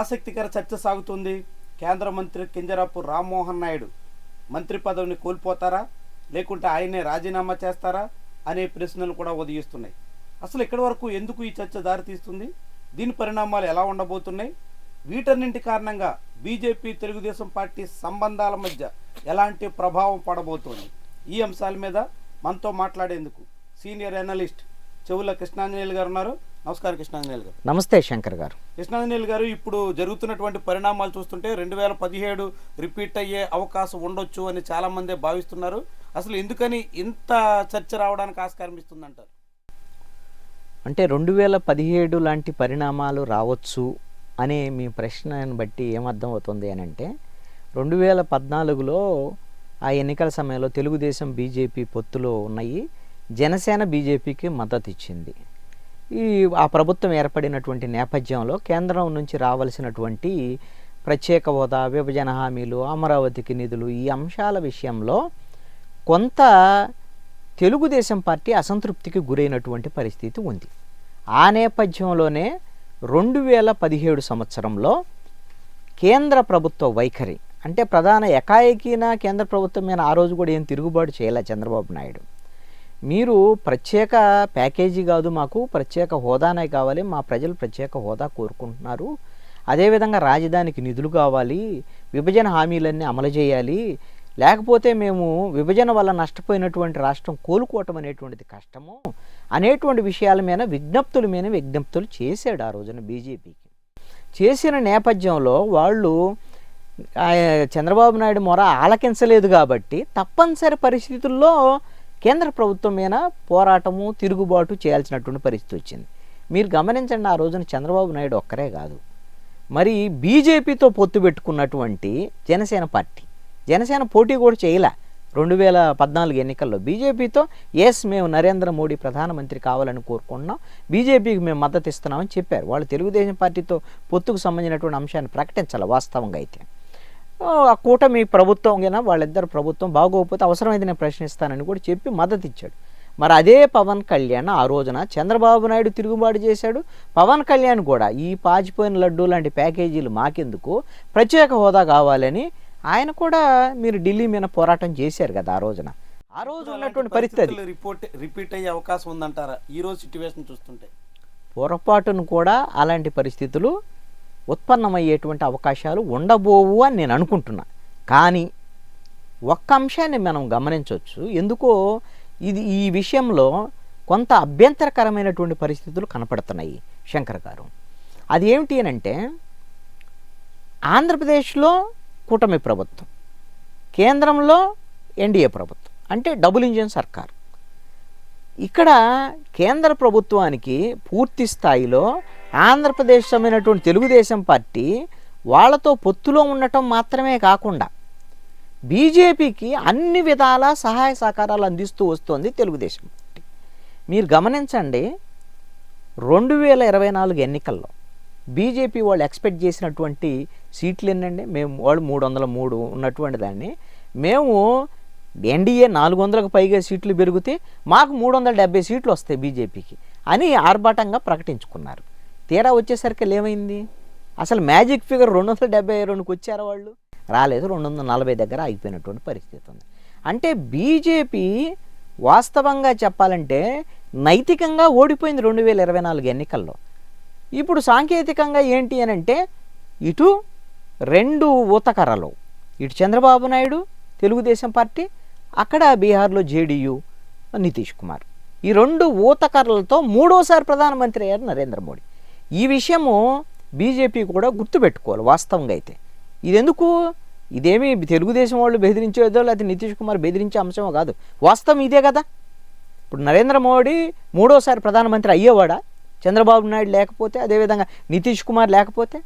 ఆసక్తికర చర్చ సాగుతుంది. కేంద్ర మంత్రి కింజరాపు రామ్మోహన్ నాయుడు మంత్రి పదవిని కోల్పోతారా? లేకుంటే ఆయనే రాజీనామా చేస్తారా? అనే ప్రశ్నలు కూడా ఉదయిస్తున్నాయి. అసలు ఇక్కడి వరకు ఎందుకు ఈ చర్చ దారితీస్తుంది? దీని పరిణామాలు ఎలా ఉండబోతున్నాయి? వీటన్నింటి కారణంగా బీజేపీ తెలుగుదేశం పార్టీ సంబంధాల మధ్య ఎలాంటి ప్రభావం పడబోతోంది? ఈ అంశాల మీద మనతో మాట్లాడేందుకు సీనియర్ అనలిస్ట్ చెవుల కృష్ణాంజనేయులు గారు ఉన్నారు. నమస్కారం కృష్ణాంజనేయులు గారు. నమస్తే శంకర్ గారు. కృష్ణాంజనేయులు గారు ఇప్పుడు జరుగుతున్నటువంటి పరిణామాలు చూస్తుంటే రెండు వేల పదిహేడు రిపీట్ అయ్యే అవకాశం ఉండొచ్చు అని చాలా మందే భావిస్తున్నారు. అసలు ఎందుకని ఇంత చర్చ రావడానికి ఆస్కారం ఇస్తుందంటారు? అంటే రెండు వేల పదిహేడు లాంటి పరిణామాలు రావచ్చు అనే మీ ప్రశ్నను బట్టి ఏమర్థం అవుతుంది అని అంటే రెండు వేల పద్నాలుగులో ఆ ఎన్నికల సమయంలో తెలుగుదేశం బీజేపీ పొత్తులో ఉన్నాయి. జనసేన బీజేపీకి మద్దతు ఇచ్చింది. ఈ ఆ ప్రభుత్వం ఏర్పడినటువంటి నేపథ్యంలో కేంద్రం నుంచి రావాల్సినటువంటి ప్రత్యేక హోదా విభజన హామీలు అమరావతికి నిధులు ఈ అంశాల విషయంలో కొంత తెలుగుదేశం పార్టీ అసంతృప్తికి గురైనటువంటి పరిస్థితి ఉంది. ఆ నేపథ్యంలోనే రెండు వేల పదిహేడు సంవత్సరంలో కేంద్ర ప్రభుత్వ వైఖరి అంటే ప్రధాన ఏకాయకీన కేంద్ర ప్రభుత్వం మీద ఆ రోజు కూడా ఏం తిరుగుబాటు చేయలే చంద్రబాబు నాయుడు. మీరు ప్రత్యేక ప్యాకేజీ కాదు మాకు ప్రత్యేక హోదానే కావాలి మా ప్రజలు ప్రత్యేక హోదా కోరుకుంటున్నారు. అదేవిధంగా రాజధానికి నిధులు కావాలి విభజన హామీలన్నీ అమలు చేయాలి లేకపోతే మేము విభజన వల్ల నష్టపోయినటువంటి రాష్ట్రం కోలుకోవటం అనేటువంటిది కష్టము అనేటువంటి విషయాల మీద విజ్ఞప్తుల మీద విజ్ఞప్తులు చేశాడు ఆ రోజున బీజేపీకి. చేసిన నేపథ్యంలో వాళ్ళు చంద్రబాబు నాయుడు మొర ఆలకించలేదు కాబట్టి తప్పనిసరి పరిస్థితుల్లో కేంద్ర ప్రభుత్వం మీద పోరాటము తిరుగుబాటు చేయాల్సినటువంటి పరిస్థితి వచ్చింది. మీరు గమనించండి ఆ రోజున చంద్రబాబు నాయుడు ఒక్కరే కాదు. మరి బీజేపీతో పొత్తు పెట్టుకున్నటువంటి జనసేన పార్టీ. జనసేన పోటీ కూడా చేయలే. రెండు వేల పద్నాలుగు ఎన్నికల్లో బీజేపీతో ఎస్ మేము నరేంద్ర మోడీ ప్రధానమంత్రి కావాలని కోరుకుంటున్నాం. బీజేపీకి మేము మద్దతు ఇస్తున్నామని చెప్పారు. వాళ్ళు తెలుగుదేశం పార్టీతో పొత్తుకు సంబంధించినటువంటి అంశాన్ని ప్రకటించాలి వాస్తవంగా అయితే. ఆ, కూటమి ప్రభుత్వం కింద వాళ్ళిద్దరు ప్రభుత్వం బాగోకపోతే అవసరమైతే నేను ప్రశ్నిస్తానని కూడా చెప్పి మద్దతు ఇచ్చాడు మరి అదే పవన్ కళ్యాణ్ ఆ రోజున చంద్రబాబు నాయుడు తిరుగుబాటు చేశాడు. పవన్ కళ్యాణ్ కూడా ఈ పాచిపోయిన లడ్డు లాంటి ప్యాకేజీలు మాకెందుకు? ప్రత్యేక హోదా కావాలని ఆయన కూడా మీరు ఢిల్లీ మీద పోరాటం చేశారు కదా ఆ రోజున. ఆ రోజు ఉన్నటువంటి పరిస్థితి. రిపోర్ట్ రిపీట్ అయ్యే అవకాశం ఉందంటారా? ఈ రోజు సిచ్యువేషన్ చూస్తుంటే. పొరపాటును కూడా అలాంటి పరిస్థితులు ఉత్పన్నమయ్యేటువంటి అవకాశాలు ఉండబోవు అని నేను అనుకుంటున్నా. కానీ ఒక్క అంశాన్ని మనం గమనించవచ్చు. ఎందుకో ఇది ఈ విషయంలో కొంత అభ్యంతరకరమైనటువంటి పరిస్థితులు కనపడుతున్నాయి శంకర్ గారు. అది ఏమిటి అని అంటే ఆంధ్రప్రదేశ్లో కూటమి ప్రభుత్వం కేంద్రంలో ఎన్డీఏ ప్రభుత్వం అంటే డబుల్ ఇంజిన్ సర్కార్. ఇక్కడ కేంద్ర ప్రభుత్వానికి పూర్తి స్థాయిలో ఆంధ్రప్రదేశ్ అయినటువంటి తెలుగుదేశం పార్టీ వాళ్ళతో పొత్తులో ఉండటం మాత్రమే కాకుండా బీజేపీకి అన్ని విధాల సహాయ సహకారాలు అందిస్తూ వస్తోంది తెలుగుదేశం పార్టీ. మీరు గమనించండి రెండు వేల ఇరవై నాలుగు ఎన్నికల్లో బీజేపీ వాళ్ళు ఎక్స్పెక్ట్ చేసినటువంటి సీట్లు ఏంటండి మేము వాళ్ళు మూడు వందల మూడు ఉన్నటువంటి దాన్ని. మేము ఎన్డీఏ నాలుగు వందలకు పైగా సీట్లు పెరిగితే మాకు మూడు వందల డెబ్బై సీట్లు వస్తాయి బీజేపీకి అని ఆర్భాటంగా ప్రకటించుకున్నారు. తీరా వచ్చేసరికి ఏమైంది? అసలు మ్యాజిక్ ఫిగర్ రెండు వందల డెబ్బై రెండుకి వచ్చారు వాళ్ళు? రాలేదు రెండు వందల నలభై దగ్గర ఆగిపోయినటువంటి పరిస్థితి ఉంది. అంటే బీజేపీ వాస్తవంగా చెప్పాలంటే నైతికంగా ఓడిపోయింది రెండు వేల ఇరవై నాలుగు ఎన్నికల్లో. ఇప్పుడు సాంకేతికంగా ఏంటి అని అంటే ఇటు రెండు ఊతకర్రలు ఇటు చంద్రబాబు నాయుడు తెలుగుదేశం పార్టీ అక్కడ బీహార్లో జేడీయూ నితీష్ కుమార్. ఈ రెండు ఊతకర్రలతో మూడోసారి ప్రధానమంత్రి అయ్యారు నరేంద్ర మోడీ. ఈ విషయము బీజేపీ కూడా గుర్తుపెట్టుకోవాలి వాస్తవంగా అయితే. ఇది ఎందుకు ఇదేమి తెలుగుదేశం వాళ్ళు బెదిరించేదో లేకపోతే నితీష్ కుమార్ బెదిరించే అంశమో కాదు. వాస్తవం ఇదే కదా. ఇప్పుడు నరేంద్ర మోడీ మూడోసారి ప్రధానమంత్రి అయ్యేవాడా? చంద్రబాబు నాయుడు లేకపోతే అదేవిధంగా నితీష్ కుమార్ లేకపోతే?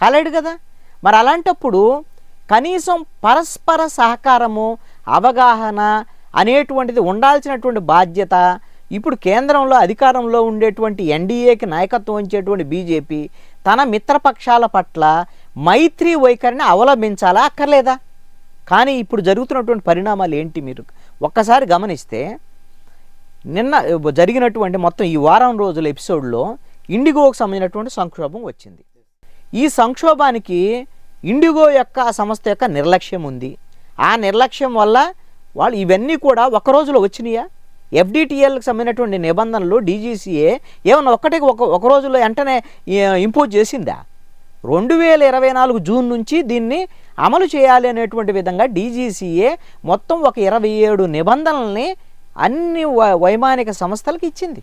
కాలేడు కదా. మరి అలాంటప్పుడు కనీసం పరస్పర సహకారము అవగాహన అనేటువంటిది ఉండాల్సినటువంటి బాధ్యత ఇప్పుడు కేంద్రంలో అధికారంలో ఉండేటువంటి ఎన్డీఏకి నాయకత్వం వహించేటువంటి బీజేపీ తన మిత్రపక్షాల పట్ల మైత్రి వైఖరిని అవలంబించాలా అక్కర్లేదా? కానీ ఇప్పుడు జరుగుతున్నటువంటి పరిణామాలు ఏంటి మీరు? ఒక్కసారి గమనిస్తే నిన్న జరిగినటువంటి మొత్తం ఈ వారం రోజుల ఎపిసోడ్లో ఇండిగోకు సంబంధించినటువంటి సంక్షోభం వచ్చింది. ఈ సంక్షోభానికి ఇండిగో యొక్క సంస్థ యొక్క నిర్లక్ష్యం ఉంది. ఆ నిర్లక్ష్యం వల్ల వాళ్ళు ఇవన్నీ కూడా ఒక రోజులో వచ్చినాయా? ఎఫ్డిటిఎల్కి సంబంధించినటువంటి నిబంధనలు డీజీసీఏ ఏమన్నా ఒక్కటికి ఒక ఒక రోజులో వెంటనే ఇంపోజ్ చేసిందా? రెండు వేల ఇరవై నాలుగు జూన్ నుంచి దీన్ని అమలు చేయాలి అనేటువంటి విధంగా డీజీసీఏ మొత్తం ఒక ఇరవై ఏడు నిబంధనల్ని అన్ని వై- వైమానిక సంస్థలకు ఇచ్చింది.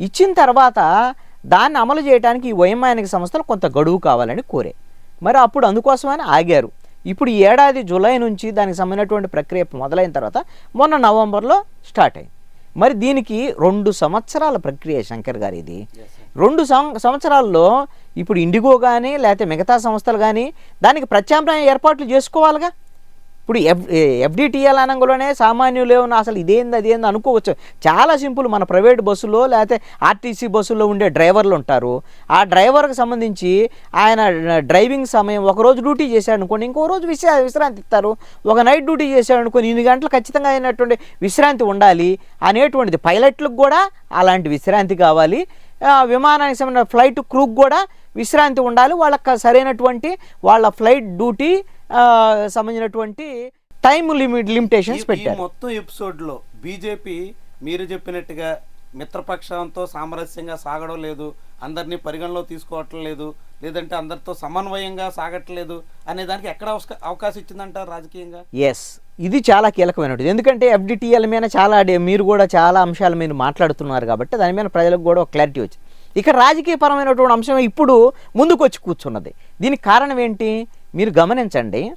ఇచ్చిన తర్వాత దాన్ని అమలు చేయడానికి ఈ వైమానిక సంస్థలు కొంత గడువు కావాలని కోరే. మరి అప్పుడు అందుకోసమని ఆగారు. ఇప్పుడు ఈ ఏడాది జూలై నుంచి దానికి సంబంధించినటువంటి ప్రక్రియ మొదలైన తర్వాత మొన్న నవంబర్లో స్టార్ట్ అయింది. మరి దీనికి రెండు సంవత్సరాల ప్రక్రియ శంకర్ గారు ఇది రెండు సం సంవత్సరాల్లో ఇప్పుడు ఇండిగో కానీ లేకపోతే మిగతా సంస్థలు కానీ దానికి ప్రత్యామ్నాయ ఏర్పాట్లు చేసుకోవాలిగా? ఇప్పుడు ఎఫ్ ఎఫ్డిటిఎల్ అనగానే సామాన్యులు ఏమన్నా అసలు ఇదేంది అదేంది అనుకోవచ్చు. చాలా సింపుల్ మన ప్రైవేట్ బస్సులో లేకపోతే ఆర్టీసీ బస్సులో ఉండే డ్రైవర్లు ఉంటారు. ఆ డ్రైవర్కి సంబంధించి ఆయన డ్రైవింగ్ సమయం ఒక రోజు డ్యూటీ చేశాడు అనుకోండి ఇంకో రోజు విశ్రా విశ్రాంతి ఇస్తారు. ఒక నైట్ డ్యూటీ చేశాడు అనుకోని ఇన్ని గంటలు ఖచ్చితంగా అయినటువంటి విశ్రాంతి ఉండాలి అనేటువంటిది. పైలట్లకు కూడా అలాంటి విశ్రాంతి కావాలి. విమానానికి సంబంధించిన ఫ్లైట్ క్రూక్ కూడా విశ్రాంతి ఉండాలి. వాళ్ళకి సరైనటువంటి వాళ్ళ ఫ్లైట్ డ్యూటీ సంబంధించినటువంటి టైం లిమిట్ లిమిటేషన్స్ పెట్టారు. మొత్తం ఎపిసోడ్లో బీజేపీ మీరు చెప్పినట్టుగా మిత్రపక్షంతో సామరస్యంగా సాగడం లేదు అందరినీ పరిగణలో తీసుకోవటం లేదు లేదంటే అందరితో సమన్వయంగా సాగట్లేదు అనే దానికి ఎక్కడ అవకాశం ఇచ్చిందంటారు రాజకీయంగా? ఎస్ ఇది చాలా కీలకమైనది. ఎందుకంటే ఎఫ్డిటిఎల్ మీద చాలా మీరు కూడా చాలా అంశాల మీద మాట్లాడుతున్నారు కాబట్టి దాని మీద ప్రజలకు కూడా ఒక క్లారిటీ వచ్చింది. ఇక రాజకీయపరమైనటువంటి అంశం ఇప్పుడు ముందుకు వచ్చి కూర్చున్నది. దీనికి కారణం ఏంటి? మీరు గమనించండి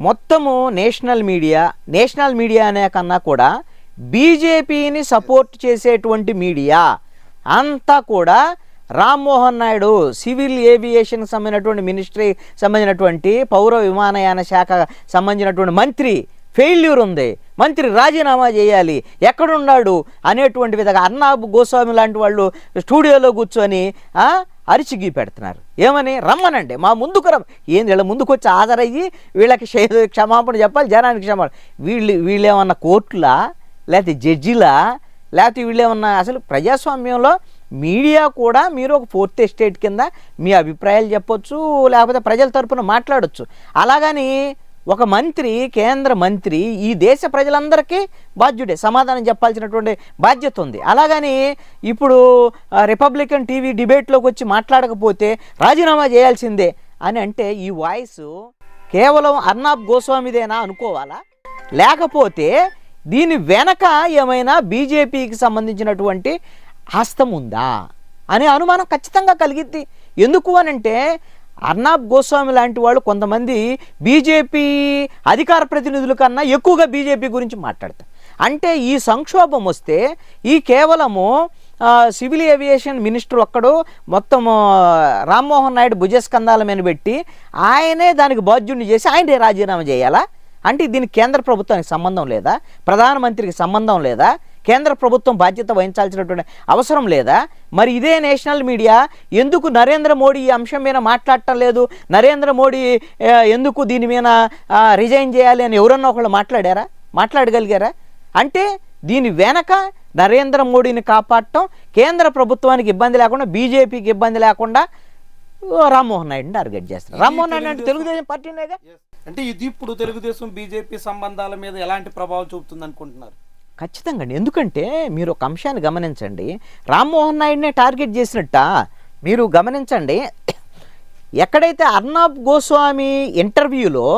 మొత్తము నేషనల్ మీడియా నేషనల్ మీడియా అనే కన్నా కూడా బీజేపీని సపోర్ట్ చేసేటువంటి మీడియా అంతా కూడా రామ్మోహన్ నాయుడు సివిల్ ఏవియేషన్కి సంబంధించినటువంటి మినిస్ట్రీ సంబంధించినటువంటి పౌర విమానయాన శాఖ సంబంధించినటువంటి మంత్రి ఫెయిల్యూర్ ఉంది. మంత్రి రాజీనామా చేయాలి ఎక్కడున్నాడు అనేటువంటి విధంగా అన్నా గోస్వామి లాంటి వాళ్ళు స్టూడియోలో కూర్చొని ఆ, అరిచిగి పెడుతున్నారు. ఏమని? రమ్మనండి మా ముందుకు రమ్మ ఏంది వీళ్ళ ముందుకు వచ్చి హాజరయ్యి వీళ్ళకి క్షమాపణ చెప్పాలి జనానికి క్షమాపణ. వీళ్ళు వీళ్ళేమన్నా కోర్టులా లేకపోతే జడ్జిలా లేకపోతే వీళ్ళేమన్నా అసలు ప్రజాస్వామ్యంలో మీడియా కూడా మీరు ఒక ఫోర్త్ ఎస్టేట్ కింద మీ అభిప్రాయాలు చెప్పొచ్చు లేకపోతే ప్రజల తరపున మాట్లాడొచ్చు. అలాగని ఒక మంత్రి కేంద్ర మంత్రి ఈ దేశ ప్రజలందరికీ బాధ్యుడే. సమాధానం చెప్పాల్సినటువంటి బాధ్యత ఉంది. అలాగని ఇప్పుడు రిపబ్లికన్ టీవీ డిబేట్లోకి వచ్చి మాట్లాడకపోతే రాజీనామా చేయాల్సిందే అని అంటే ఈ వాయిస్ కేవలం అర్నాబ్ గోస్వామిదేనా అనుకోవాలా? లేకపోతే దీని వెనక ఏమైనా బీజేపీకి సంబంధించినటువంటి హస్తం ఉందా? అనే అనుమానం ఖచ్చితంగా కలిగిద్ది. ఎందుకు అనంటే అర్నాబ్ గోస్వామి లాంటి వాళ్ళు కొంతమంది బీజేపీ అధికార ప్రతినిధుల కన్నా ఎక్కువగా బీజేపీ గురించి మాట్లాడతారు. అంటే ఈ సంక్షోభం వస్తే ఈ కేవలము సివిల్ ఏవియేషన్ మినిస్టర్ ఒక్కడు మొత్తం రామ్మోహన్ నాయుడు భుజస్కంధాల మీద పెట్టి ఆయనే దానికి బాధ్యుడిని చేసి ఆయనే రాజీనామా చేయాలా? అంటే దీనికి కేంద్ర ప్రభుత్వానికి సంబంధం లేదా? ప్రధానమంత్రికి సంబంధం లేదా? కేంద్ర ప్రభుత్వం బాధ్యత వహించాల్సినటువంటి అవసరం లేదా? మరి ఇదే నేషనల్ మీడియా ఎందుకు నరేంద్ర మోడీ ఈ అంశం మీద మాట్లాడటం లేదు? నరేంద్ర మోడీ ఎందుకు దీని మీద రిజైన్ చేయాలి అని ఎవరన్నా ఒకళ్ళు మాట్లాడారా? మాట్లాడగలిగారా? అంటే దీని వెనక నరేంద్ర మోడీని కాపాడటం కేంద్ర ప్రభుత్వానికి ఇబ్బంది లేకుండా బీజేపీకి ఇబ్బంది లేకుండా రామ్మోహన్ నాయుడుని టార్గెట్ చేస్తారు రామ్మోహన్ నాయుడు అంటే తెలుగుదేశం పార్టీనేగా అంటే ఇది ఇప్పుడు తెలుగుదేశం బీజేపీ సంబంధాల మీద ఎలాంటి ప్రభావం చూపుతుంది అనుకుంటున్నారు ఖచ్చితంగా అండి. ఎందుకంటే మీరు ఒక అంశాన్ని గమనించండి. రామ్మోహన్ నాయుడినే టార్గెట్ చేసినట్ట? మీరు గమనించండి. ఎక్కడైతే అర్నాబ్ గోస్వామి ఇంటర్వ్యూలో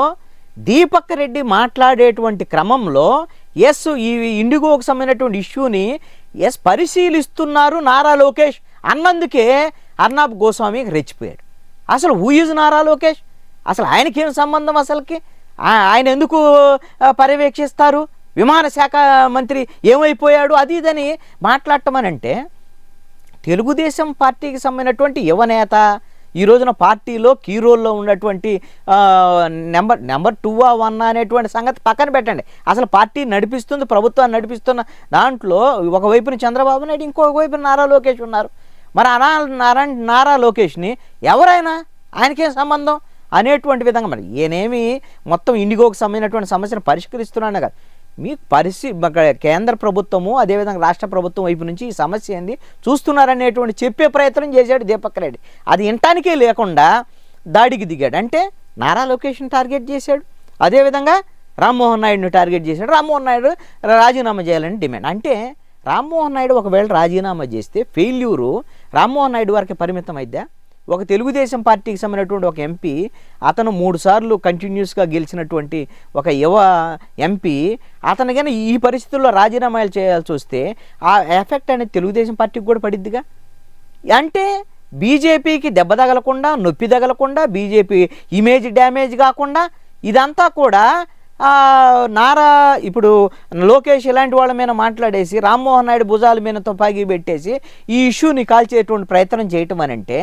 దీపక్ రెడ్డి మాట్లాడేటువంటి క్రమంలో ఎస్ ఈ ఇండిగోకు సంబంధించినటువంటి ఇష్యూని ఎస్ పరిశీలిస్తున్నారు నారా లోకేష్. అన్నందుకే అర్నాబ్ గోస్వామి రెచ్చిపోయాడు. అసలు హూ నారా లోకేష్? అసలు ఆయనకేం సంబంధం అసలుకి? ఆయన ఎందుకు పర్యవేక్షిస్తారు? విమానశాఖ మంత్రి ఏమైపోయాడు? అది ఇదని మాట్లాడటమనంటే తెలుగుదేశం పార్టీకి సంబంధించినటువంటి యువనేత ఈ రోజున పార్టీలో కీ రోల్లో ఉన్నటువంటి నెంబర్ నెంబర్ టూ ఆ వన్ అనేటువంటి సంగతి పక్కన పెట్టండి. అసలు పార్టీ నడిపిస్తుంది ప్రభుత్వాన్ని నడిపిస్తున్న దాంట్లో ఒకవైపున చంద్రబాబు నాయుడు ఇంకొక వైపున నారా లోకేష్ ఉన్నారు. మరి అనా నారా నారా లోకేష్ని ఎవరైనా ఆయనకేం సంబంధం? అనేటువంటి విధంగా మరి ఈయనేమి మొత్తం ఇండిగోకి సంబంధించినటువంటి సమస్యను పరిష్కరిస్తున్నాను కదా. మీ పరిస్థితి కేంద్ర ప్రభుత్వము అదేవిధంగా రాష్ట్ర ప్రభుత్వం వైపు నుంచి ఈ సమస్య ఏంది చూస్తున్నారనేటువంటి చెప్పే ప్రయత్నం చేశాడు దీపక్ రెడ్డి. అది వినటానికే లేకుండా దాడికి దిగాడు. అంటే నారా లొకేషన్ టార్గెట్ చేశాడు. అదేవిధంగా రామ్మోహన్ నాయుడుని టార్గెట్ చేశాడు. రామ్మోహన్ నాయుడు రాజీనామా చేయాలని డిమాండ్. అంటే రామ్మోహన్ నాయుడు ఒకవేళ రాజీనామా చేస్తే ఫెయిల్యూరు రామ్మోహన్ నాయుడు వారికి పరిమితం అయిద్దా? ఒక తెలుగుదేశం పార్టీకి సంబంధించినటువంటి ఒక ఎంపీ అతను మూడుసార్లు కంటిన్యూస్గా గెలిచినటువంటి ఒక యువ ఎంపీ అతనికైనా ఈ పరిస్థితుల్లో రాజీనామాలు చేయాల్సి వస్తే ఆ ఎఫెక్ట్ అనేది తెలుగుదేశం పార్టీకి కూడా పడిద్దిగా? అంటే బీజేపీకి దెబ్బ తగలకుండా నొప్పి తగలకుండా బీజేపీ ఇమేజ్ డ్యామేజ్ కాకుండా ఇదంతా కూడా నారా ఇప్పుడు లోకేష్ ఇలాంటి వాళ్ళ మీద మాట్లాడేసి రామ్మోహన్ నాయుడు భుజాల మీద తుపాకీ పెట్టేసి ఈ ఇష్యూని కాల్చేటువంటి ప్రయత్నం చేయటం అని అంటే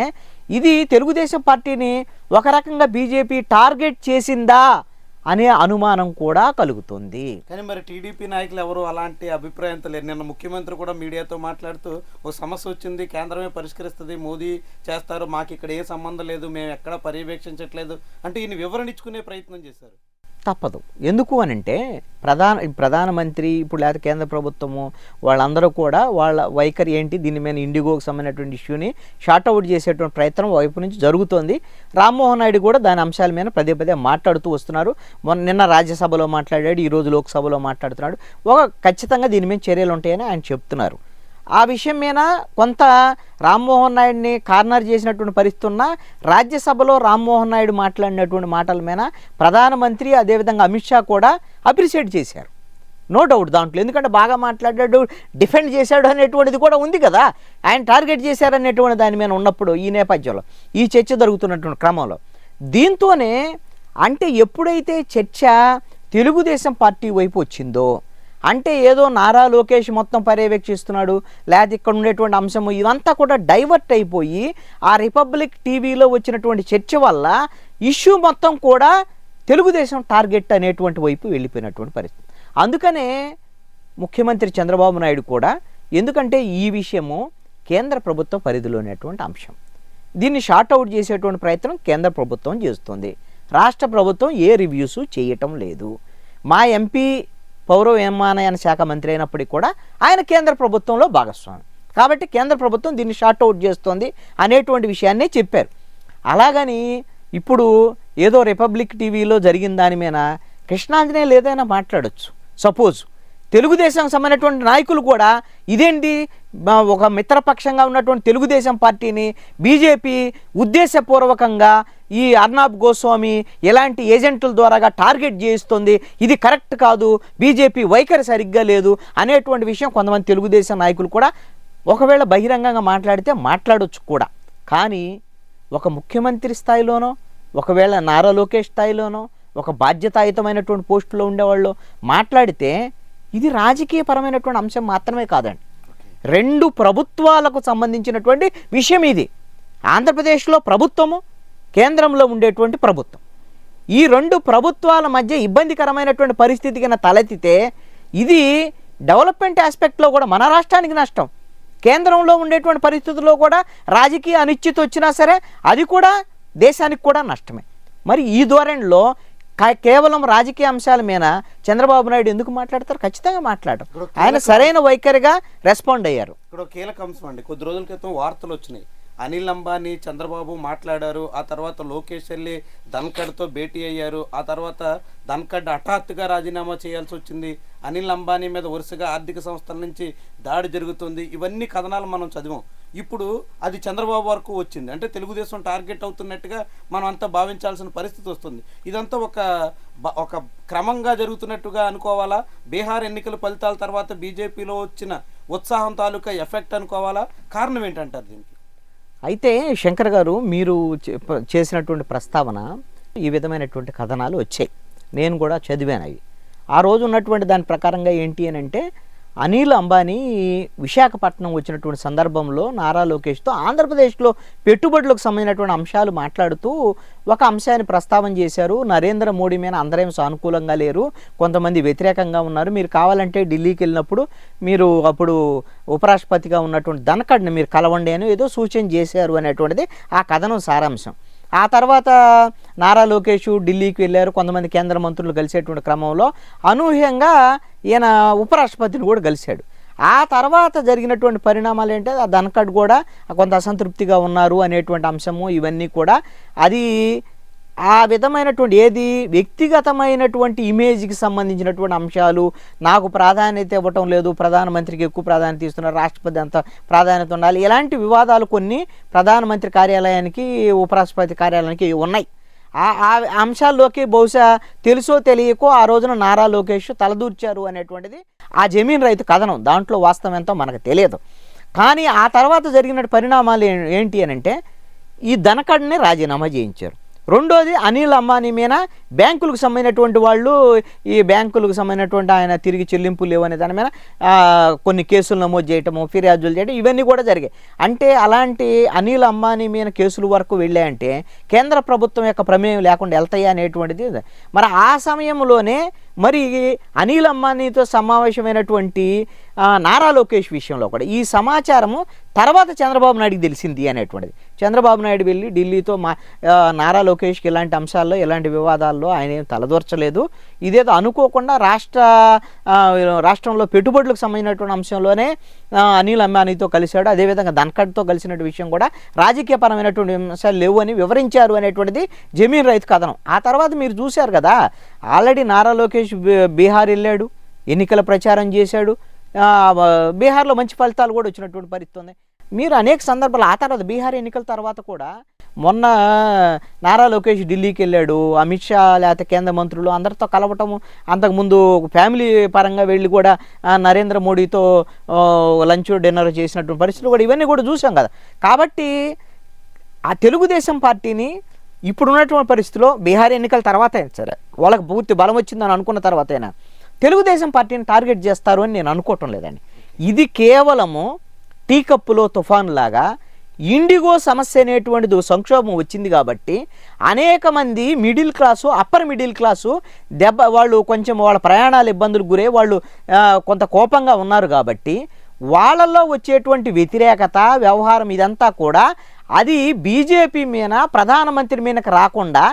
ఇది తెలుగుదేశం పార్టీని ఒక రకంగా బీజేపీ టార్గెట్ చేసిందా అనే అనుమానం కూడా కలుగుతుంది. కానీ మరి టీడీపీ నాయకులు ఎవరు అలాంటి అభిప్రాయంతో లేరు నిన్న ముఖ్యమంత్రి కూడా మీడియాతో మాట్లాడుతూ ఓ సమస్య వచ్చింది కేంద్రమే పరిష్కరిస్తుంది మోదీ చేస్తారు మాకు ఇక్కడ ఏ సంబంధం లేదు మేము ఎక్కడ పర్యవేక్షించట్లేదు అంటే ఈయన వివరణ ఇచ్చుకునే ప్రయత్నం చేశారు. తప్పదు. ఎందుకు అని అంటే ప్రధాన ప్రధానమంత్రి ఇప్పుడు లేకపోతే కేంద్ర ప్రభుత్వము వాళ్ళందరూ కూడా వాళ్ళ వైఖరి ఏంటి? దీని మీద ఇండిగోకి సంబంధించినటువంటి ఇష్యూని షార్ట్ అవుట్ చేసేటువంటి ప్రయత్నం వైపు నుంచి జరుగుతోంది. రామ్మోహన్ నాయుడు కూడా దాని అంశాల మీద పదే పదే మాట్లాడుతూ వస్తున్నారు. మొన్న నిన్న రాజ్యసభలో మాట్లాడాడు ఈరోజు లోక్సభలో మాట్లాడుతున్నాడు. ఒక ఖచ్చితంగా దీని మీద చర్యలు ఉంటాయని ఆయన చెప్తున్నారు. ఆ విషయం మీద కొంత రామ్మోహన్ నాయుడిని కార్నర్ చేసినటువంటి పరిస్థితి ఉన్నా రాజ్యసభలో రామ్మోహన్ నాయుడు మాట్లాడినటువంటి మాటల మీద ప్రధానమంత్రి అదేవిధంగా అమిత్ షా కూడా అప్రిషియేట్ చేశారు. నో డౌట్ దాంట్లో. ఎందుకంటే బాగా మాట్లాడాడు డిఫెండ్ చేశాడు అనేటువంటిది కూడా ఉంది కదా. ఆయన టార్గెట్ చేశారనేటువంటి దాని మీద ఉన్నప్పుడు ఈ నేపథ్యంలో ఈ చర్చ జరుగుతున్నటువంటి క్రమంలో. దీంతోనే అంటే ఎప్పుడైతే చర్చ తెలుగుదేశం పార్టీ వైపు వచ్చిందో అంటే ఏదో నారా లోకేష్ మొత్తం పర్యవేక్షిస్తున్నాడు లేకపోతే ఇక్కడ ఉండేటువంటి అంశము ఇదంతా కూడా డైవర్ట్ అయిపోయి ఆ రిపబ్లిక్ టీవీలో వచ్చినటువంటి చర్చ వల్ల ఇష్యూ మొత్తం కూడా తెలుగుదేశం టార్గెట్ అనేటువంటి వైపు వెళ్ళిపోయినటువంటి పరిస్థితి. అందుకనే ముఖ్యమంత్రి చంద్రబాబు నాయుడు కూడా ఎందుకంటే ఈ విషయము కేంద్ర ప్రభుత్వ పరిధిలోనేటువంటి అంశం. దీన్ని షార్ట్ అవుట్ చేసేటువంటి ప్రయత్నం కేంద్ర ప్రభుత్వం చేస్తుంది. రాష్ట్ర ప్రభుత్వం ఏ రివ్యూస్ చేయటం లేదు. మా ఎంపీ పౌర విమానయాన శాఖ మంత్రి అయినప్పటికీ కూడా ఆయన కేంద్ర ప్రభుత్వంలో భాగస్వామి. కాబట్టి కేంద్ర ప్రభుత్వం దీన్ని షార్ట్ అవుట్ చేస్తోంది అనేటువంటి విషయాన్నే చెప్పారు. అలాగని ఇప్పుడు ఏదో రిపబ్లిక్ టీవీలో జరిగిన దాని మీద కృష్ణాంజనేయులు ఏదైనా మాట్లాడొచ్చు. సపోజ్ తెలుగుదేశం సంబంధించినటువంటి నాయకులు కూడా ఇదేంటి? ఒక మిత్రపక్షంగా ఉన్నటువంటి తెలుగుదేశం పార్టీని బీజేపీ ఉద్దేశపూర్వకంగా ఈ అర్నాబ్ గోస్వామి ఎలాంటి ఏజెంట్ల ద్వారాగా టార్గెట్ చేయిస్తుంది? ఇది కరెక్ట్ కాదు. బీజేపీ వైఖరి సరిగ్గా లేదు అనేటువంటి విషయం కొంతమంది తెలుగుదేశం నాయకులు కూడా ఒకవేళ బహిరంగంగా మాట్లాడితే మాట్లాడొచ్చు కూడా. కానీ ఒక ముఖ్యమంత్రి స్థాయిలోనో ఒకవేళ నారా లోకేష్ స్థాయిలోనో ఒక బాధ్యతాయుతమైనటువంటి పోస్టులో ఉండేవాళ్ళు మాట్లాడితే ఇది రాజకీయపరమైనటువంటి అంశం మాత్రమే కాదండి. రెండు ప్రభుత్వాలకు సంబంధించినటువంటి విషయం ఇది. ఆంధ్రప్రదేశ్లో ప్రభుత్వము కేంద్రంలో ఉండేటువంటి ప్రభుత్వం. ఈ రెండు ప్రభుత్వాల మధ్య ఇబ్బందికరమైనటువంటి పరిస్థితి కన్నా తలెత్తితే ఇది డెవలప్మెంట్ ఆస్పెక్ట్లో కూడా మన రాష్ట్రానికి నష్టం. కేంద్రంలో ఉండేటువంటి పరిస్థితుల్లో కూడా రాజకీయ అనిశ్చితి వచ్చినా సరే అది కూడా దేశానికి కూడా నష్టమే. మరి ఈ ధోరణిలో కేవలం రాజకీయ అంశాల మీద చంద్రబాబు నాయుడు ఎందుకు మాట్లాడతారు? ఖచ్చితంగా మాట్లాడరు. ఆయన సరైన వైఖరిగా రెస్పాండ్ అయ్యారు. ఇక్కడ కీలక అంశం అండి. కొద్ది రోజుల క్రితం వార్తలు వచ్చినాయి. అనిల్ అంబానీ చంద్రబాబు మాట్లాడారు ఆ తర్వాత లోకేష్ వెళ్ళి ధన్కడ్తో భేటీ అయ్యారు ఆ తర్వాత ధన్కడ్ హఠాత్తుగా రాజీనామా చేయాల్సి వచ్చింది. అనిల్ అంబానీ మీద వరుసగా ఆర్థిక సంస్థల నుంచి దాడి జరుగుతుంది. ఇవన్నీ కథనాలు మనం చదివాం. ఇప్పుడు అది చంద్రబాబు వరకు వచ్చింది. అంటే తెలుగుదేశం టార్గెట్ అవుతున్నట్టుగా మనం అంతా భావించాల్సిన పరిస్థితి వస్తుంది. ఇదంతా ఒక బ- ఒక క్రమంగా జరుగుతున్నట్టుగా అనుకోవాలా? బీహార్ ఎన్నికల ఫలితాల తర్వాత బీజేపీలో వచ్చిన ఉత్సాహం తాలూకా ఎఫెక్ట్ అనుకోవాలా? కారణం ఏంటంటారు దీనికి? అయితే శంకర్ గారు మీరు చే- చేసినటువంటి ప్రస్తావన ఈ విధమైనటువంటి కథనాలు వచ్చాయి. నేను కూడా చదివాను అవి. ఆ రోజు ఉన్నటువంటి దాని ప్రకారంగా ఏంటి అని అంటే అనిల్ అంబానీ విశాఖపట్నం వచ్చినటువంటి సందర్భంలో నారా లోకేష్తో ఆంధ్రప్రదేశ్లో పెట్టుబడులకు సంబంధించినటువంటి అంశాలు మాట్లాడుతూ ఒక అంశాన్ని ప్రస్తావన చేశారు. నరేంద్ర మోడీ మీద అందరేం సానుకూలంగా లేరు. కొంతమంది వ్యతిరేకంగా ఉన్నారు. మీరు కావాలంటే ఢిల్లీకి వెళ్ళినప్పుడు మీరు అప్పుడు ఉపరాష్ట్రపతిగా ఉన్నటువంటి ధనకడ్ని మీరు కలవండి అని ఏదో సూచన చేశారు అనేటువంటిది ఆ కథనం సారాంశం. ఆ తర్వాత నారా లోకేష్ ఢిల్లీకి వెళ్ళారు. కొంతమంది కేంద్ర మంత్రులు కలిసేటువంటి క్రమంలో అనూహ్యంగా ఈయన ఉపరాష్ట్రపతిని కూడా కలిశాడు. ఆ తర్వాత జరిగినటువంటి పరిణామాలు ఏంటంటే ఆ ధనకడ్ కూడా కొంత అసంతృప్తిగా ఉన్నారు అనేటువంటి అంశము ఇవన్నీ కూడా. అది ఆ విధమైనటువంటి ఏది వ్యక్తిగతమైనటువంటి ఇమేజ్కి సంబంధించినటువంటి అంశాలు నాకు ప్రాధాన్యత ఇవ్వటం లేదు ప్రధానమంత్రికి ఎక్కువ ప్రాధాన్యత ఇస్తున్నారు రాష్ట్రపతి అంత ప్రాధాన్యత ఉండాలి. ఇలాంటి వివాదాలు కొన్ని ప్రధానమంత్రి కార్యాలయానికి ఉపరాష్ట్రపతి కార్యాలయానికి ఉన్నాయి. ఆ ఆ అంశాల్లోకి బహుశా తెలుసో తెలియకో ఆ రోజున నారా లోకేష్ తలదూర్చారు అనేటువంటిది ఆ జమీన్ రైతు కథనం. దాంట్లో వాస్తవం ఎంతో మనకు తెలియదు. కానీ ఆ తర్వాత జరిగిన పరిణామాలు ఏంటి అని అంటే ఈ ధనకడ్ని రాజీనామా చేయించారు. రెండోది అనిల్ అంబానీ మీద బ్యాంకులకు సంబంధించినటువంటి వాళ్ళు ఈ బ్యాంకులకు సంబంధించినటువంటి ఆయన తిరిగి చెల్లింపులు లేవనే దాని మీద కొన్ని కేసులు నమోదు చేయటము ఫిర్యాదులు చేయడం ఇవన్నీ కూడా జరిగాయి. అంటే అలాంటి అనిల్ అంబానీ మీద కేసులు వరకు వెళ్ళాయంటే కేంద్ర ప్రభుత్వం యొక్క ప్రమేయం లేకుండా వెళ్తాయి అనేటువంటిది మరి ఆ సమయంలోనే మరి అనిల్ అంబానీతో సమావేశమైనటువంటి నారా లోకేష్ విషయంలో కూడా ఈ సమాచారము తర్వాత చంద్రబాబు నాయుడికి తెలిసింది అనేటువంటిది. చంద్రబాబు నాయుడు వెళ్ళి ఢిల్లీతో మా నారా లోకేష్కి ఇలాంటి అంశాల్లో ఇలాంటి వివాదాల్లో ఆయన ఏం తలదూర్చలేదు. ఇదేదో అనుకోకుండా రాష్ట్ర రాష్ట్రంలో పెట్టుబడులకు సంబంధించినటువంటి అంశంలోనే అనిల్ అంబానీతో కలిశాడు. అదేవిధంగా ధన్కడ్తో కలిసినటువంటి విషయం కూడా రాజకీయపరమైనటువంటి అంశాలు లేవు అని వివరించారు అనేటువంటిది జమీన్ రైతు కథనం. ఆ తర్వాత మీరు చూశారు కదా ఆల్రెడీ నారా లోకేష్ బీహార్ వెళ్ళాడు ఎన్నికల ప్రచారం చేశాడు. బీహార్లో మంచి ఫలితాలు కూడా వచ్చినటువంటి పరిస్థితి ఉంది. మీరు అనేక సందర్భాలు ఆ తర్వాత బీహార్ ఎన్నికల తర్వాత కూడా మొన్న నారా లోకేష్ ఢిల్లీకి వెళ్ళాడు అమిత్ షా లేకపోతే కేంద్ర మంత్రులు అందరితో కలవటము అంతకుముందు ఫ్యామిలీ పరంగా వెళ్ళి కూడా నరేంద్ర మోడీతో లంచ్ డిన్నర్ చేసినటువంటి పరిస్థితులు కూడా ఇవన్నీ కూడా చూసాం కదా. కాబట్టి ఆ తెలుగుదేశం పార్టీని ఇప్పుడున్నటువంటి పరిస్థితిలో బీహార్ ఎన్నికల తర్వాత సరే వాళ్ళకి పూర్తి బలం వచ్చిందని అనుకున్న తర్వాత అయినా తెలుగుదేశం పార్టీని టార్గెట్ చేస్తారు అని నేను అనుకోవటం లేదండి. ఇది కేవలము టీ కప్పులో తుఫాన్ లాగా ఇండిగో సమస్య అనేటువంటిది సంక్షోభం వచ్చింది కాబట్టి అనేక మంది middle class upper middle class దెబ్బ వాళ్ళు కొంచెం వాళ్ళ ప్రయాణాలు ఇబ్బందులు గురై వాళ్ళు కొంత కోపంగా ఉన్నారు కాబట్టి వాళ్ళల్లో వచ్చేటువంటి వ్యతిరేకత వ్యవహారం ఇదంతా కూడా అది బీజేపీ మీద ప్రధానమంత్రి మీదకి రాకుండా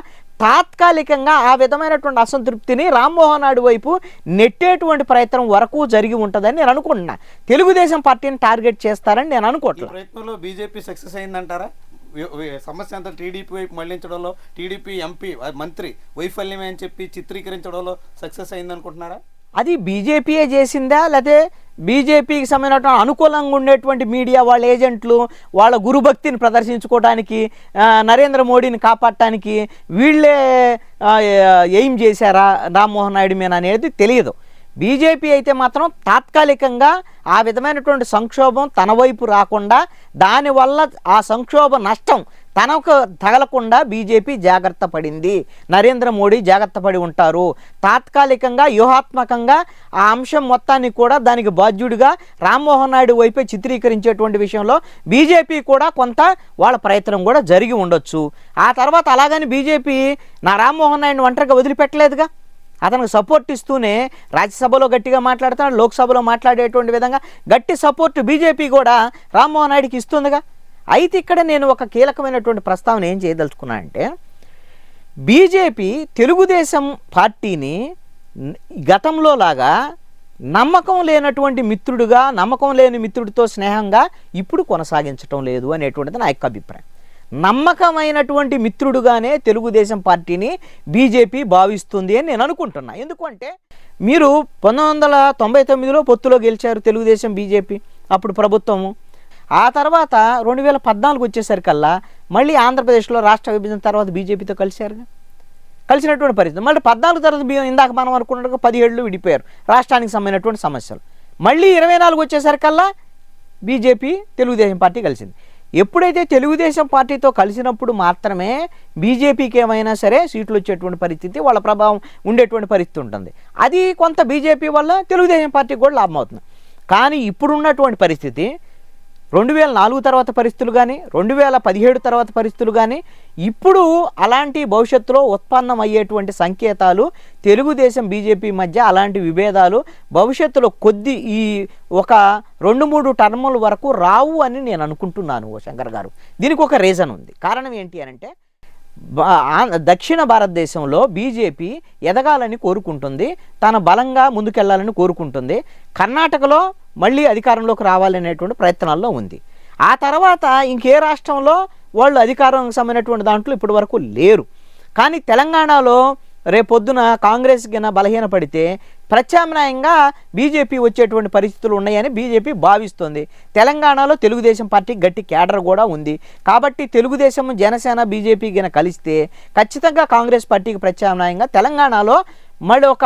తాత్కాలికంగా ఆ విధమైనటువంటి అసంతృప్తిని రామ్మోహన్ నాయుడు వైపు నెట్టేటువంటి ప్రయత్నం వరకు జరిగి ఉంటుందని నేను అనుకుంటున్నా. తెలుగుదేశం పార్టీని టార్గెట్ చేస్తారని నేను అనుకోవట్లేదు. ప్రయత్నంలో బీజేపీ సక్సెస్ అయిందంటారా? సమస్య అంతా టీడీపీ వైపు మళ్ళించడంలో టీడీపీ ఎంపీ మంత్రి వైఫల్యమే అని చెప్పి చిత్రీకరించడంలో సక్సెస్ అయిందనుకుంటున్నారా? అది బీజేపీయే చేసిందా? లేకపోతే బీజేపీకి సంబంధించిన అనుకూలంగా ఉండేటువంటి మీడియా వాళ్ళ ఏజెంట్లు వాళ్ళ గురుభక్తిని ప్రదర్శించుకోవడానికి నరేంద్ర మోడీని కాపాడటానికి వీళ్ళే ఆ, ఎయిమ్ చేశారా రామ్మోహన్ నాయుడు మీద అనేది తెలియదు. బీజేపీ అయితే మాత్రం తాత్కాలికంగా ఆ విధమైనటువంటి సంక్షోభం తన వైపు రాకుండా దానివల్ల ఆ సంక్షోభ నష్టం తనకు తగలకుండా బీజేపీ జాగ్రత్త పడింది. నరేంద్ర మోడీ జాగ్రత్త పడి ఉంటారు. తాత్కాలికంగా వ్యూహాత్మకంగా ఆ అంశం మొత్తాన్ని కూడా దానికి బాధ్యుడిగా రామ్మోహన్ నాయుడు వైపే చిత్రీకరించేటువంటి విషయంలో బీజేపీ కూడా కొంత వాళ్ళ ప్రయత్నం కూడా జరిగి ఉండొచ్చు. ఆ తర్వాత అలాగని బీజేపీ నా రామ్మోహన్ నాయుడు ఒంటరిగా వదిలిపెట్టలేదుగా. అతనికి సపోర్ట్ ఇస్తూనే రాజ్యసభలో గట్టిగా మాట్లాడుతున్నాడు లోక్సభలో మాట్లాడేటువంటి విధంగా గట్టి సపోర్ట్ బీజేపీ కూడా రామ్మోహన్ నాయుడికి ఇస్తుందిగా. అయితే ఇక్కడ నేను ఒక కీలకమైనటువంటి ప్రస్తావన ఏం చేయదలుచుకున్నా అంటే బీజేపీ తెలుగుదేశం పార్టీని గతంలో లాగా నమ్మకం లేనటువంటి మిత్రుడుగా నమ్మకం లేని మిత్రుడితో స్నేహంగా ఇప్పుడు కొనసాగించటం లేదు అనేటువంటిది నా యొక్క అభిప్రాయం. నమ్మకమైనటువంటి మిత్రుడుగానే తెలుగుదేశం పార్టీని బీజేపీ భావిస్తుంది అని నేను అనుకుంటున్నా. ఎందుకంటే మీరు పంతొమ్మిది వందల తొంభై తొమ్మిదిలో పొత్తులో గెలిచారు తెలుగుదేశం బీజేపీ. అప్పుడు ప్రభుత్వము. ఆ తర్వాత రెండు వేల పద్నాలుగు వచ్చేసరికల్లా మళ్ళీ ఆంధ్రప్రదేశ్లో రాష్ట్ర విభజన తర్వాత బీజేపీతో కలిశారుగా. కలిసినటువంటి పరిస్థితి. మళ్ళీ పద్నాలుగు తర్వాత ఇందాక మనం అనుకున్నట్టుగా పదిహేడులో విడిపోయారు. రాష్ట్రానికి సంబంధించినటువంటి సమస్యలు. మళ్ళీ ఇరవై నాలుగు వచ్చేసరికల్లా బీజేపీ తెలుగుదేశం పార్టీ కలిసింది. ఎప్పుడైతే తెలుగుదేశం పార్టీతో కలిసినప్పుడు మాత్రమే బీజేపీకి ఏమైనా సరే సీట్లు వచ్చేటువంటి పరిస్థితి వాళ్ళ ప్రభావం ఉండేటువంటి పరిస్థితి ఉంటుంది. అది కొంత బీజేపీ వల్ల తెలుగుదేశం పార్టీకి కూడా లాభం అవుతుంది కానీ ఇప్పుడున్నటువంటి పరిస్థితి రెండు వేల నాలుగు తర్వాత పరిస్థితులు కానీ రెండు వేల పదిహేడు తర్వాత పరిస్థితులు కానీ ఇప్పుడు అలాంటి భవిష్యత్తులో ఉత్పన్నం అయ్యేటువంటి సంకేతాలు తెలుగుదేశం బీజేపీ మధ్య అలాంటి విభేదాలు భవిష్యత్తులో కొద్ది ఈ ఒక రెండు మూడు టర్ముల వరకు రావు అని నేను అనుకుంటున్నాను ఓ శంకర్ గారు. దీనికి ఒక రీజన్ ఉంది. కారణం ఏంటి అని అంటే దక్షిణ భారతదేశంలో బీజేపీ ఎదగాలని కోరుకుంటుంది తన బలంగా ముందుకెళ్ళాలని కోరుకుంటుంది. కర్ణాటకలో మళ్ళీ అధికారంలోకి రావాలనేటువంటి ప్రయత్నాల్లో ఉంది. ఆ తర్వాత ఇంకే రాష్ట్రంలో వాళ్ళు అధికారం సంబంధించినటువంటి దాంట్లో ఇప్పటి వరకు లేరు. కానీ తెలంగాణలో రేపొద్దున కాంగ్రెస్ కింద బలహీనపడితే ప్రత్యామ్నాయంగా బీజేపీ వచ్చేటువంటి పరిస్థితులు ఉన్నాయని బీజేపీ భావిస్తుంది. తెలంగాణలో తెలుగుదేశం పార్టీ గట్టి కేడర్ కూడా ఉంది. కాబట్టి తెలుగుదేశం జనసేన బీజేపీ గిన కలిస్తే ఖచ్చితంగా కాంగ్రెస్ పార్టీకి ప్రత్యామ్నాయంగా తెలంగాణలో మళ్ళీ ఒక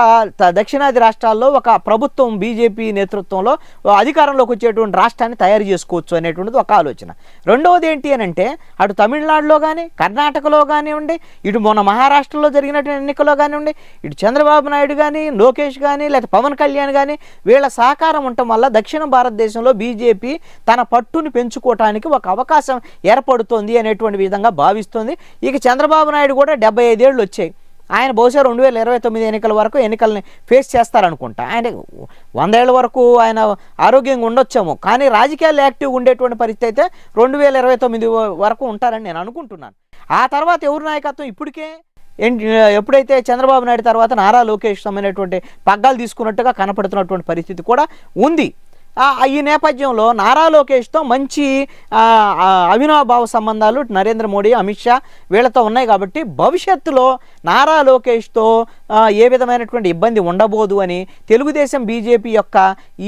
దక్షిణాది రాష్ట్రాల్లో ఒక ప్రభుత్వం బీజేపీ నేతృత్వంలో అధికారంలోకి వచ్చేటువంటి రాష్ట్రాన్ని తయారు చేసుకోవచ్చు అనేటువంటిది ఒక ఆలోచన. రెండవది ఏంటి అని అంటే అటు తమిళనాడులో కానీ కర్ణాటకలో కానివ్వండి ఇటు మొన్న మహారాష్ట్రలో జరిగినటువంటి ఎన్నికల్లో కానివ్వండి ఇటు చంద్రబాబు నాయుడు కానీ లోకేష్ కానీ లేకపోతే పవన్ కళ్యాణ్ కానీ వీళ్ళ సహకారం ఉండటం వల్ల దక్షిణ భారతదేశంలో బీజేపీ తన పట్టును పెంచుకోవటానికి ఒక అవకాశం ఏర్పడుతోంది అనేటువంటి విధంగా భావిస్తుంది. ఇక చంద్రబాబు నాయుడు కూడా డెబ్బై ఐదేళ్ళు వచ్చాయి. ఆయన బహుశా రెండు వేల ఇరవై తొమ్మిది ఎన్నికల వరకు ఎన్నికల్ని ఫేస్ చేస్తారనుకుంటా. ఆయన వందేళ్ళ వరకు ఆయన ఆరోగ్యంగా ఉండొచ్చేమో. కానీ రాజకీయాలు యాక్టివ్గా ఉండేటువంటి పరిస్థితి అయితే రెండు వేల ఇరవై తొమ్మిది వరకు ఉంటారని నేను అనుకుంటున్నాను. ఆ తర్వాత ఎవరు నాయకత్వం ఇప్పటికే? ఎప్పుడైతే చంద్రబాబు నాయుడు తర్వాత నారా లోకేష్ సంబంధించినటువంటి పగ్గాలు తీసుకున్నట్టుగా కనపడుతున్నటువంటి పరిస్థితి కూడా ఉంది. ఈ నేపథ్యంలో నారా లోకేష్తో మంచి అవినాభావ సంబంధాలు నరేంద్ర మోడీ అమిత్ షా వీళ్ళతో ఉన్నాయి కాబట్టి భవిష్యత్తులో నారా లోకేష్తో ఏ విధమైనటువంటి ఇబ్బంది ఉండబోదు అని తెలుగుదేశం బీజేపీ యొక్క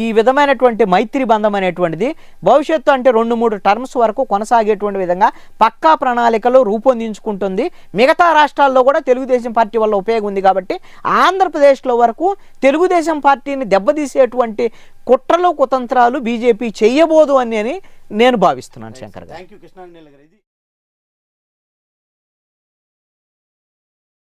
ఈ విధమైనటువంటి మైత్రి బంధం అనేటువంటిది భవిష్యత్తు అంటే రెండు మూడు టర్మ్స్ వరకు కొనసాగేటువంటి విధంగా పక్కా ప్రణాళికలు రూపొందించుకుంటుంది. మిగతా రాష్ట్రాల్లో కూడా తెలుగుదేశం పార్టీ వల్ల ఉపయోగం ఉంది కాబట్టి ఆంధ్రప్రదేశ్లో వరకు తెలుగుదేశం పార్టీని దెబ్బతీసేటువంటి కుట్రలు కుతంత్రాలు బీజేపీ చెయ్యబోదు అని అని నేను భావిస్తున్నాను శంకర్ గారు.